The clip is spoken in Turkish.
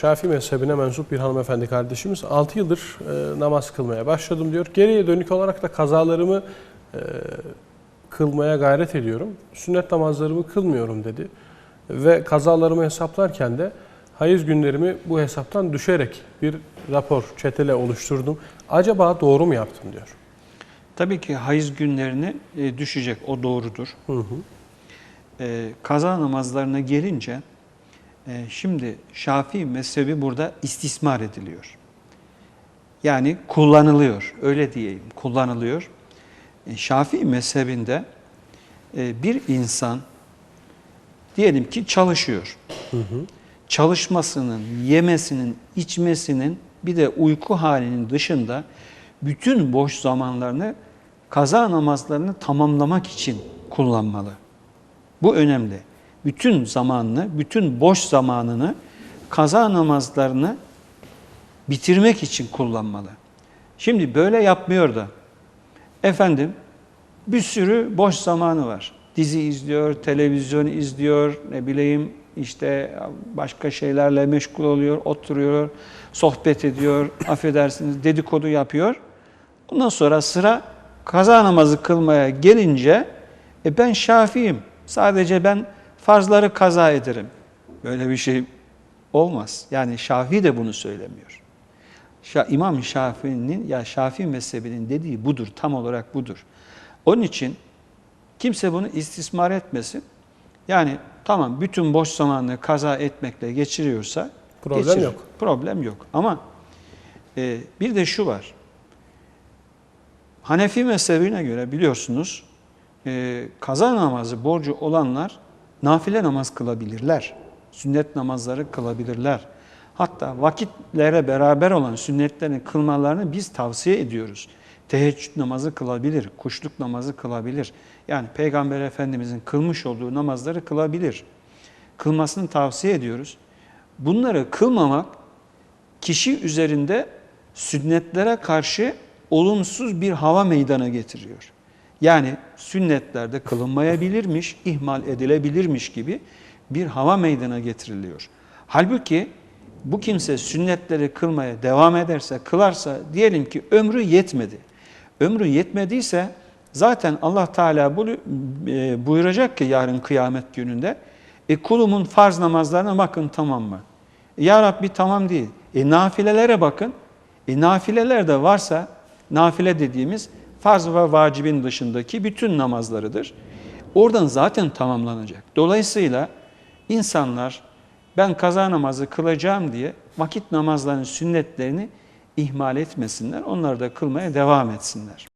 Şafii mezhebine mensup bir hanımefendi kardeşimiz 6 yıldır e, namaz kılmaya başladım diyor. Geriye dönük olarak da kazalarımı e, kılmaya gayret ediyorum. Sünnet namazlarımı kılmıyorum dedi. Ve kazalarımı hesaplarken de hayız günlerimi bu hesaptan düşerek bir rapor, çetele oluşturdum. Acaba doğru mu yaptım diyor. Tabii ki hayız günlerini e, düşecek, o doğrudur. Hı hı. E, kaza namazlarına gelince, şimdi Şafii mezhebi burada istismar ediliyor. Yani kullanılıyor, öyle diyeyim, kullanılıyor. E, Şafii mezhebinde e, bir insan diyelim ki çalışıyor. Çalışmasının, yemesinin, içmesinin bir de uyku halinin dışında bütün boş zamanlarını kaza namazlarını tamamlamak için kullanmalı. Bu önemli. Bütün zamanını, bütün boş zamanını kaza namazlarını bitirmek için kullanmalı. Şimdi böyle yapmıyor da. Efendim bir sürü boş zamanı var. Dizi izliyor, televizyon izliyor, ne bileyim işte başka şeylerle meşgul oluyor, oturuyor, sohbet ediyor, affedersiniz dedikodu yapıyor. Ondan sonra sıra kaza namazı kılmaya gelince e ben Şafiiyim. Sadece ben farzları kaza ederim. Böyle bir şey olmaz. Yani Şafii de bunu söylemiyor. Şa İmam Şafii'nin ya Şafii mezhebinin dediği budur, tam olarak budur. Onun için kimse bunu istismar etmesin. Yani tamam bütün boş zamanını kaza etmekle geçiriyorsa Problem geçirir. yok. Problem yok. Ama e, bir de şu var. Hanefi mezhebine göre biliyorsunuz e, kaza namazı borcu olanlar nafile namaz kılabilirler. Sünnet namazları kılabilirler. Hatta vakitlere beraber olan sünnetlerin kılmalarını biz tavsiye ediyoruz. Teheccüd namazı kılabilir, kuşluk namazı kılabilir. Yani Peygamber Efendimizin kılmış olduğu namazları kılabilir. Kılmasını tavsiye ediyoruz. Bunları kılmamak kişi üzerinde sünnetlere karşı olumsuz bir hava meydana getiriyor. Yani sünnetlerde kılınmayabilirmiş, ihmal edilebilirmiş gibi bir hava meydana getiriliyor. Halbuki bu kimse sünnetleri kılmaya devam ederse, kılarsa diyelim ki ömrü yetmedi. Ömrü yetmediyse zaten Allah Teala e, buyuracak ki yarın kıyamet gününde e kulumun farz namazlarına bakın tamam mı? Ya Rabbi tamam değil. E nafilelere bakın. E nafileler de varsa nafile dediğimiz farz ve vacibin dışındaki bütün namazlarıdır. Oradan zaten tamamlanacak. Dolayısıyla insanlar ben kaza namazı kılacağım diye vakit namazlarının sünnetlerini ihmal etmesinler. Onları da kılmaya devam etsinler.